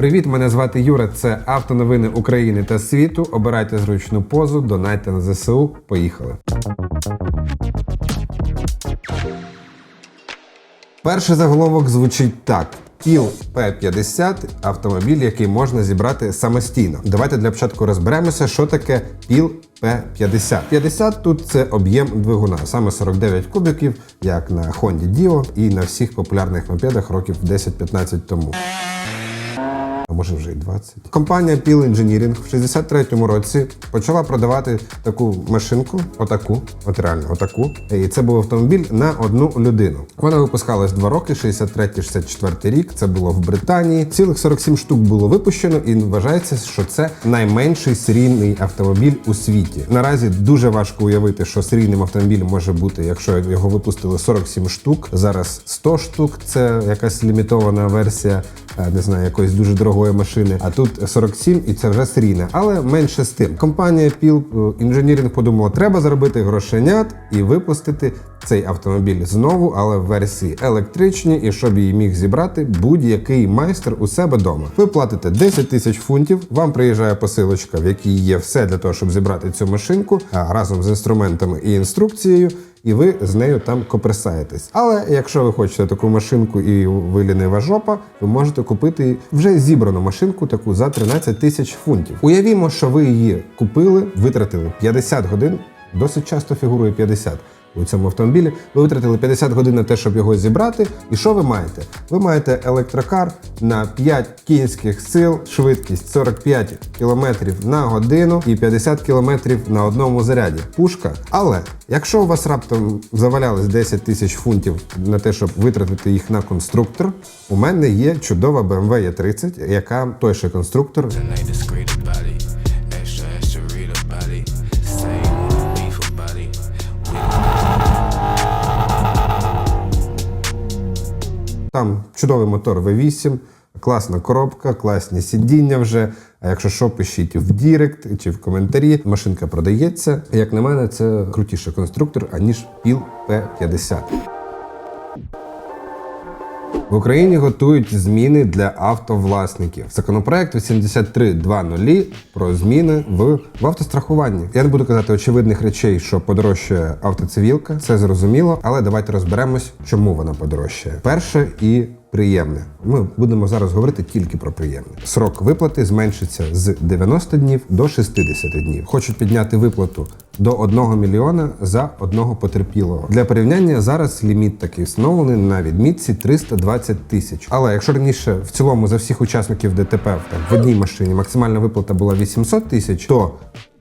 Привіт, мене звати Юра. Це автоновини України та світу. Обирайте зручну позу, донайте на ЗСУ. Поїхали. Перший заголовок звучить так: Кіл П-50 автомобіль, який можна зібрати самостійно. Давайте для початку розберемося, що таке піл П-50. 50 тут це об'єм двигуна, саме 49 кубиків, як на Honda Dio і на всіх популярних мопедах років 10-15 тому. А може вже й 20. Компанія Peel Engineering в 63-му році почала продавати таку машинку, отаку, от реально отаку. І це був автомобіль на одну людину. Вона випускалась два роки, 63-64 рік. Це було в Британії. Цілих 47 штук було випущено, і вважається, що це найменший серійний автомобіль у світі. Наразі дуже важко уявити, що серійним автомобілем може бути, якщо його випустили 47 штук. Зараз 100 штук. Це якась лімітована версія, не знаю, якоїсь дуже дорогої машини. А тут 47 і це вже серійне. Але менше з тим. Компанія Peel Engineering подумала, треба заробити грошенят і випустити цей автомобіль знову, але в версії електричній, і щоб її міг зібрати будь-який майстер у себе вдома. Ви платите 10 тисяч фунтів. Вам приїжджає посилочка, в якій є все для того, щоб зібрати цю машинку разом з інструментами і інструкцією. І ви з нею там копресаєтесь. Але якщо ви хочете таку машинку і ви лінива жопа, ви можете купити вже зібрану машинку таку за 13 тисяч фунтів. Уявімо, що ви її купили, витратили 50 годин, досить часто фігурує 50 у цьому автомобілі. Ви витратили 50 годин на те, щоб його зібрати. І що ви маєте? Ви маєте електрокар на 5 кінських сил, швидкість 45 км на годину і 50 км на одному заряді. Пушка. Але якщо у вас раптом завалялось 10 тисяч фунтів на те, щоб витратити їх на конструктор, у мене є чудова BMW E30, яка той ще конструктор Там чудовий мотор V8, класна коробка, класні сидіння вже. А якщо що, пишіть в Дірект чи в коментарі. Машинка продається. Як на мене, це крутіший конструктор, аніж Піл P50. В Україні готують зміни для автовласників. Законопроект 83.2.0 про зміни в, в автострахуванні. Я не буду казати очевидних речей, що подорожчає автоцивілка, це зрозуміло, але давайте розберемось, чому вона подорожчає. Перше і приємне. Ми будемо зараз говорити тільки про приємне. Срок виплати зменшиться з 90 днів до 60 днів. Хочуть підняти виплату до 1 мільйона за одного потерпілого. Для порівняння зараз ліміт такий встановлений на відмітці 320 тисяч. Але якщо раніше в цілому за всіх учасників ДТП там, в одній машині максимальна виплата була 800 тисяч, то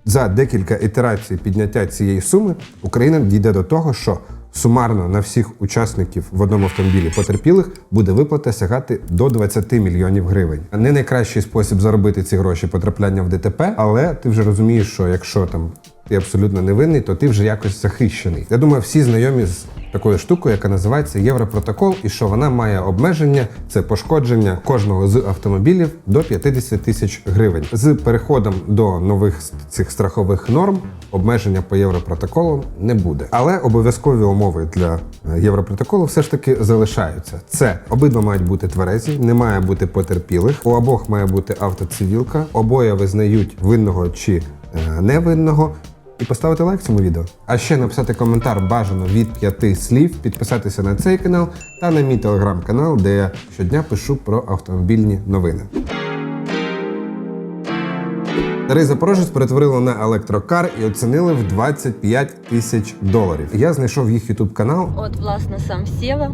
за декілька ітерацій підняття цієї суми Україна дійде до того, що сумарно на всіх учасників в одному автомобілі потерпілих буде виплата сягати до 20 мільйонів гривень. Не найкращий спосіб заробити ці гроші потрапляння в ДТП, але ти вже розумієш, що якщо там ти абсолютно невинний, то ти вже якось захищений. Я думаю, всі знайомі з такою штукою, яка називається Європротокол, і що вона має обмеження це пошкодження кожного з автомобілів до 50 тисяч гривень. З переходом до нових цих страхових норм обмеження по європротоколу не буде. Але обов'язкові умови для е, європротоколу все ж таки залишаються. Це обидва мають бути тверезі, не має бути потерпілих, у обох має бути автоцивілка, обоє визнають винного чи е, невинного. І поставити лайк цьому відео. А ще написати коментар бажано від п'яти слів, підписатися на цей канал та на мій телеграм-канал, де я щодня пишу про автомобільні новини. Старий Запорожець перетворили на електрокар і оцінили в 25 тисяч доларів. Я знайшов їх ютуб канал, От, власне, сам Сєва.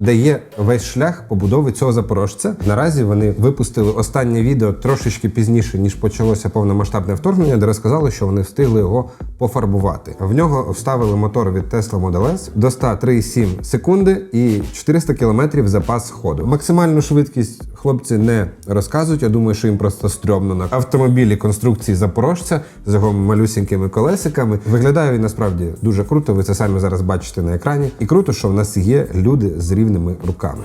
Де є весь шлях побудови цього запорожця. Наразі вони випустили останнє відео трошечки пізніше, ніж почалося повномасштабне вторгнення, де розказали, що вони встигли його пофарбувати. В нього вставили мотор від Tesla Model S до 103,7 секунди і 400 км запас ходу. Максимальну швидкість хлопці не розказують. Я думаю, що їм просто стрьомно на автомобілі конструкції запорожця з його малюсінькими колесиками. Виглядає він насправді дуже круто. Ви це самі зараз бачите на екрані. І круто, що в нас є люди з рівними руками.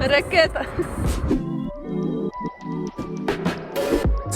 Ракета.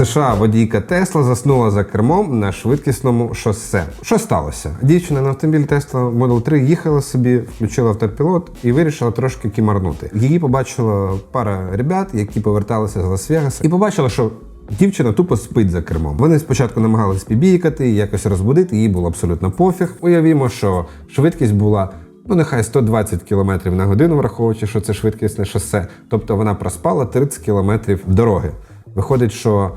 США водійка Тесла заснула за кермом на швидкісному шосе. Що сталося? Дівчина на автомобіль Tesla Model 3 їхала собі, включила автопілот і вирішила трошки кімарнути. Її побачила пара ребят, які поверталися з Лас-Вегаса, і побачила, що Дівчина тупо спить за кермом. Вони спочатку намагались побійкати, якось розбудити, їй було абсолютно пофіг. Уявімо, що швидкість була. Ну, нехай 120 км на годину, враховуючи, що це швидкісне шосе. Тобто вона проспала 30 км дороги. Виходить, що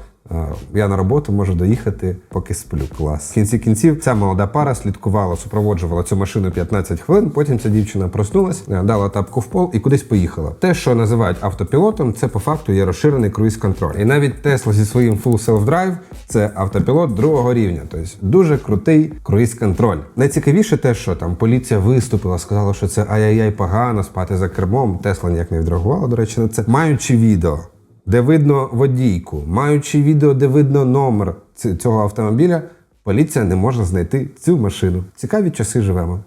я на роботу можу доїхати, поки сплю. Клас. В кінці кінців ця молода пара слідкувала, супроводжувала цю машину 15 хвилин. Потім ця дівчина проснулась, е, дала тапку в пол і кудись поїхала. Те, що називають автопілотом, це по факту є розширений круїз-контроль. І навіть Tesla зі своїм Full Self-Drive – це автопілот другого рівня. Тобто дуже крутий круїз-контроль. Найцікавіше те, що там поліція виступила, сказала, що це ай-яй-яй погано спати за кермом. Тесла ніяк не відреагувала, до речі, на це. Маючи відео, де видно водійку, маючи відео, де видно номер цього автомобіля, поліція не може знайти цю машину. Цікаві часи живемо.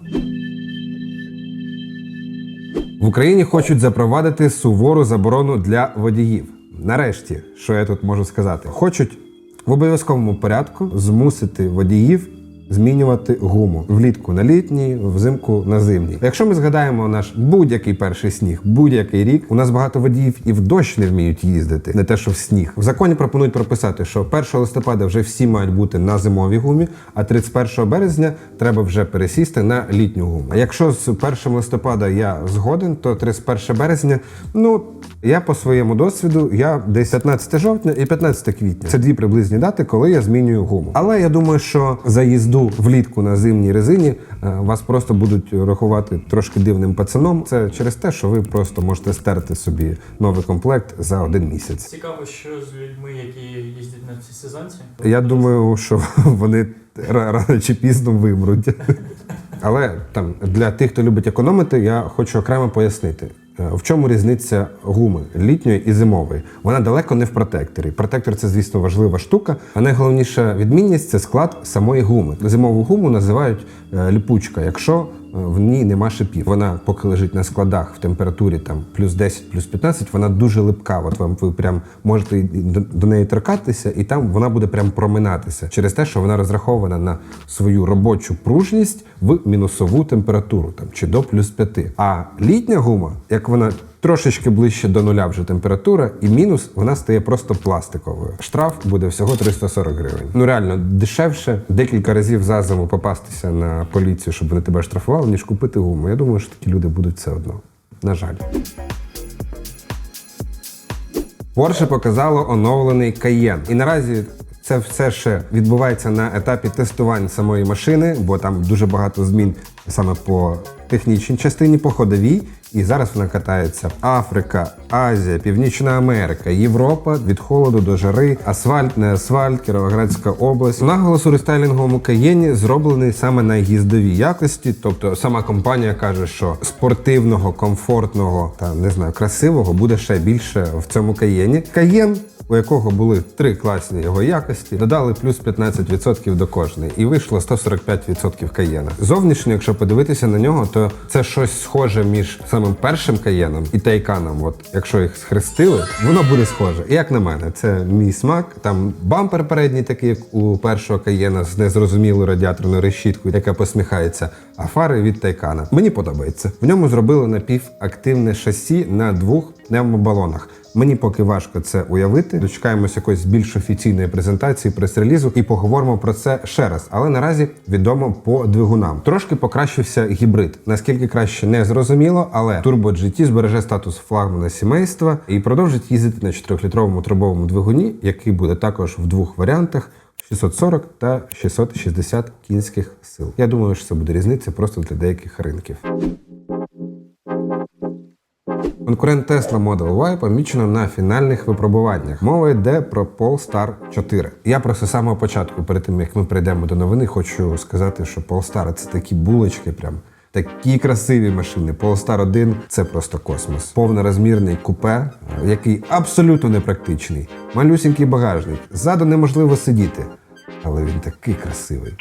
В Україні хочуть запровадити сувору заборону для водіїв. Нарешті, що я тут можу сказати, хочуть в обов'язковому порядку змусити водіїв змінювати гуму влітку на літній, взимку на зимній. Якщо ми згадаємо наш будь-який перший сніг, будь-який рік, у нас багато водіїв і в дощ не вміють їздити, не те, що в сніг. В законі пропонують прописати, що 1 листопада вже всі мають бути на зимовій гумі, а 31 березня треба вже пересісти на літню гуму. Якщо з 1 листопада я згоден, то 31 березня, ну я по своєму досвіду, я десь 15 жовтня і 15 квітня. Це дві приблизні дати, коли я змінюю гуму. Але я думаю, що за їзду влітку на зимній резині е, вас просто будуть рахувати трошки дивним пацаном. Це через те, що ви просто можете стерти собі новий комплект за один місяць. Цікаво, що з людьми, які їздять на цій сезонці. Я думаю, що вони ра- рано чи пізно вимруть. Але там для тих, хто любить економити, я хочу окремо пояснити. Е, В чому різниця гуми літньої і зимової? Вона далеко не в протекторі. Протектор це, звісно, важлива штука. А найголовніша відмінність це склад самої гуми. Зимову гуму називають е, ліпучка, якщо в ній нема шипів. Вона, поки лежить на складах в температурі там плюс 10, плюс 15, вона дуже липка. От вам ви прям можете до, неї торкатися, і там вона буде прям проминатися через те, що вона розрахована на свою робочу пружність в мінусову температуру там чи до плюс 5. А літня гума, як вона трошечки ближче до нуля вже температура, і мінус вона стає просто пластиковою. Штраф буде всього 340 гривень. Ну реально дешевше декілька разів за зиму попастися на поліцію, щоб вони тебе штрафували, ніж купити гуму. Я думаю, що такі люди будуть все одно. На жаль. Porsche показало оновлений Cayenne. І наразі це все ще відбувається на етапі тестувань самої машини, бо там дуже багато змін саме по технічній частині, по ходовій. І зараз вона катається Африка, Азія, Північна Америка, Європа від холоду до жари, асфальт, не асфальт, Кіровоградська область. Наголос у рестайлінговому каєні зроблений саме на їздовій якості. Тобто сама компанія каже, що спортивного, комфортного та не знаю, красивого буде ще більше в цьому каєні. Каєн у якого були три класні його якості, додали плюс 15% до кожної, і вийшло 145% каєна. Зовнішньо, якщо подивитися на нього, то це щось схоже між самим першим каєном і тайканом. От якщо їх схрестили, воно буде схоже. Як на мене, це мій смак. Там бампер передній, такий як у першого каєна з незрозумілою радіаторною решіткою, яка посміхається. А фари від тайкана. Мені подобається. В ньому зробили напівактивне шасі на двох пневмобалонах. Мені поки важко це уявити. Дочекаємося якоїсь більш офіційної презентації прес-релізу і поговоримо про це ще раз. Але наразі відомо по двигунам. Трошки покращився гібрид. Наскільки краще не зрозуміло, але Turbo GT збереже статус флагмана сімейства і продовжить їздити на 4-літровому турбовому двигуні, який буде також в двох варіантах. 640 та 660 кінських сил. Я думаю, що це буде різниця просто для деяких ринків. Конкурент Tesla Model Y помічено на фінальних випробуваннях. Мова йде про Polestar 4. Я просто з самого початку, перед тим як ми прийдемо до новини, хочу сказати, що Polestar – це такі булочки, прям. Такі красиві машини. Polestar 1 – це просто космос. Повнорозмірний купе, який абсолютно непрактичний. Малюсінький багажник. Ззаду неможливо сидіти, але він такий красивий.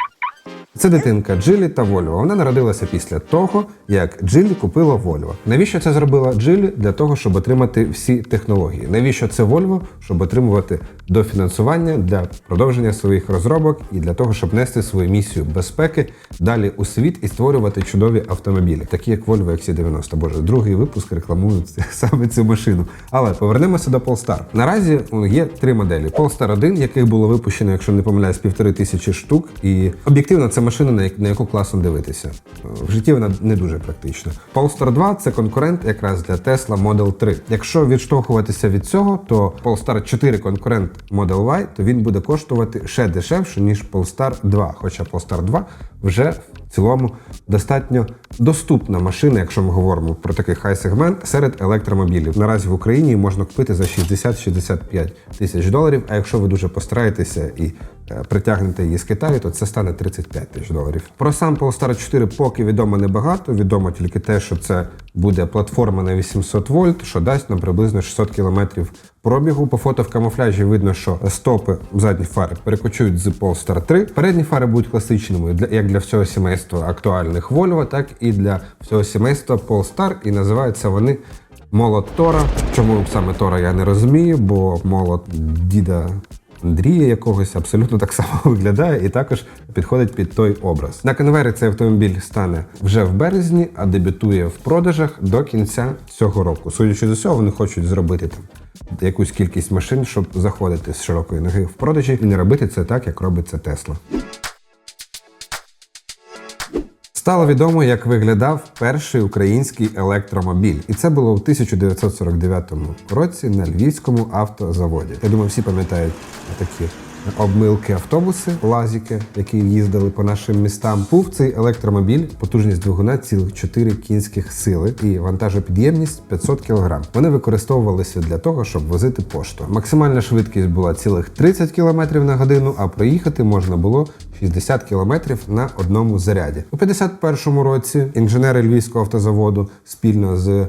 Це дитинка Джилі та Вольво. Вона народилася після того, як Джилі купила Вольво. Навіщо це зробила Джилі? Для того, щоб отримати всі технології. Навіщо це Вольво? Щоб отримувати дофінансування для продовження своїх розробок і для того, щоб нести свою місію безпеки далі у світ і створювати чудові автомобілі, такі як Volvo XC90. Боже, другий випуск рекламує саме цю машину. Але повернемося до Polestar. Наразі є три моделі: Polestar 1, яких було випущено, якщо не помиляюсь, півтори тисячі штук. І об'єктивно це машина, на, яку класно дивитися. В житті вона не дуже практична. Polestar 2 це конкурент якраз для Tesla Model 3. Якщо відштовхуватися від цього, то Polestar 4 конкурент Model Y, то він буде коштувати ще дешевше, ніж Polestar 2. Хоча Polestar 2 вже в цілому достатньо доступна машина, якщо ми говоримо про такий хай-сегмент серед електромобілів. Наразі в Україні можна купити за 60-65 тисяч доларів. А якщо ви дуже постараєтеся і притягнете її з Китаю, то це стане 35 тисяч доларів. Про сам Polestar 4 поки відомо небагато. Відомо тільки те, що це буде платформа на 800 вольт, що дасть нам приблизно 600 кілометрів пробігу. По фото в камуфляжі видно, що стопи задні фари перекочують з Polestar 3. Передні фари будуть класичними як для всього сімейства актуальних Volvo, так і для всього сімейства Polestar. І називаються вони молот Тора. Чому саме Тора я не розумію, бо молот діда. Андрія якогось абсолютно так само виглядає і також підходить під той образ. На конвейері цей автомобіль стане вже в березні, а дебютує в продажах до кінця цього року. Судячи з усього, вони хочуть зробити там якусь кількість машин, щоб заходити з широкої ноги в продажі і не робити це так, як робиться Тесла. Стало відомо, як виглядав перший український електромобіль, і це було в 1949 році на львівському автозаводі. Я думаю, всі пам'ятають такі обмилки автобуси, лазіки, які їздили по нашим містам. Був цей електромобіль, потужність двигуна цілих 4 кінських сили і вантажопідємність 500 кг. Вони використовувалися для того, щоб возити пошту. Максимальна швидкість була цілих 30 км на годину, а проїхати можна було 60 км на одному заряді. У 51-му році інженери Львівського автозаводу спільно з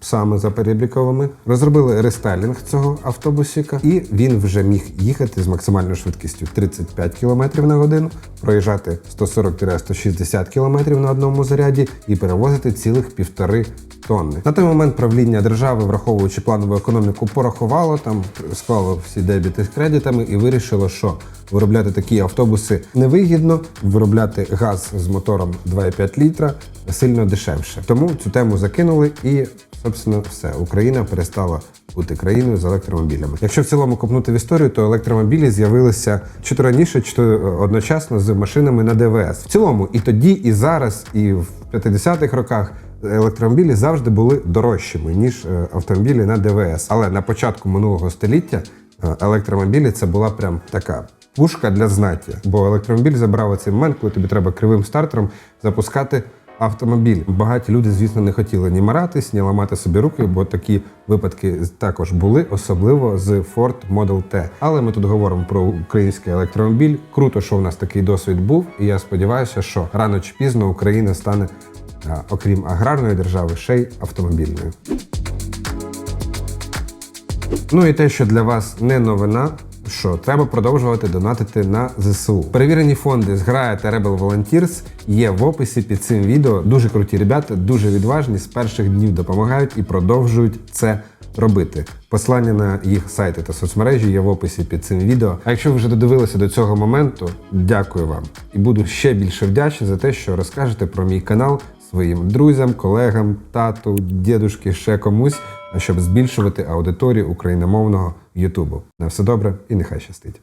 саме за перебріковими розробили рестайлінг цього автобусіка, і він вже міг їхати з максимальною швидкістю 35 км на годину, проїжджати 140-160 км на одному заряді і перевозити цілих півтори тонни. На той момент правління держави, враховуючи планову економіку, порахувало там, склало всі дебіти з кредитами і вирішило, що виробляти такі автобуси невигідно, виробляти газ з мотором 2,5 літра сильно дешевше. Тому цю тему закинули і, собственно, все. Україна перестала бути країною з електромобілями. Якщо в цілому копнути в історію, то електромобілі з'явилися чи то раніше, чи то одночасно з машинами на ДВС. В цілому і тоді, і зараз, і в 50-х роках електромобілі завжди були дорожчими ніж е, автомобілі на ДВС. Але на початку минулого століття е, електромобілі це була прям така. Пушка для знаття, бо електромобіль забрав оцей момент, коли тобі треба кривим стартером запускати автомобіль. Багаті люди, звісно, не хотіли ні маратись, ні ламати собі руки, бо такі випадки також були, особливо з Ford Model T. Але ми тут говоримо про український електромобіль. Круто, що в нас такий досвід був, і я сподіваюся, що рано чи пізно Україна стане, окрім аграрної держави, ще й автомобільною. Ну і те, що для вас не новина. Що треба продовжувати донатити на ЗСУ. Перевірені фонди зграя та Rebel Volunteers є в описі під цим відео. Дуже круті ребята, дуже відважні. З перших днів допомагають і продовжують це робити. Послання на їх сайти та соцмережі є в описі під цим відео. А якщо ви вже додивилися до цього моменту, дякую вам і буду ще більше вдячний за те, що розкажете про мій канал своїм друзям, колегам, тату, дідушки, ще комусь, щоб збільшувати аудиторію україномовного Ютубу. На все добре і нехай щастить.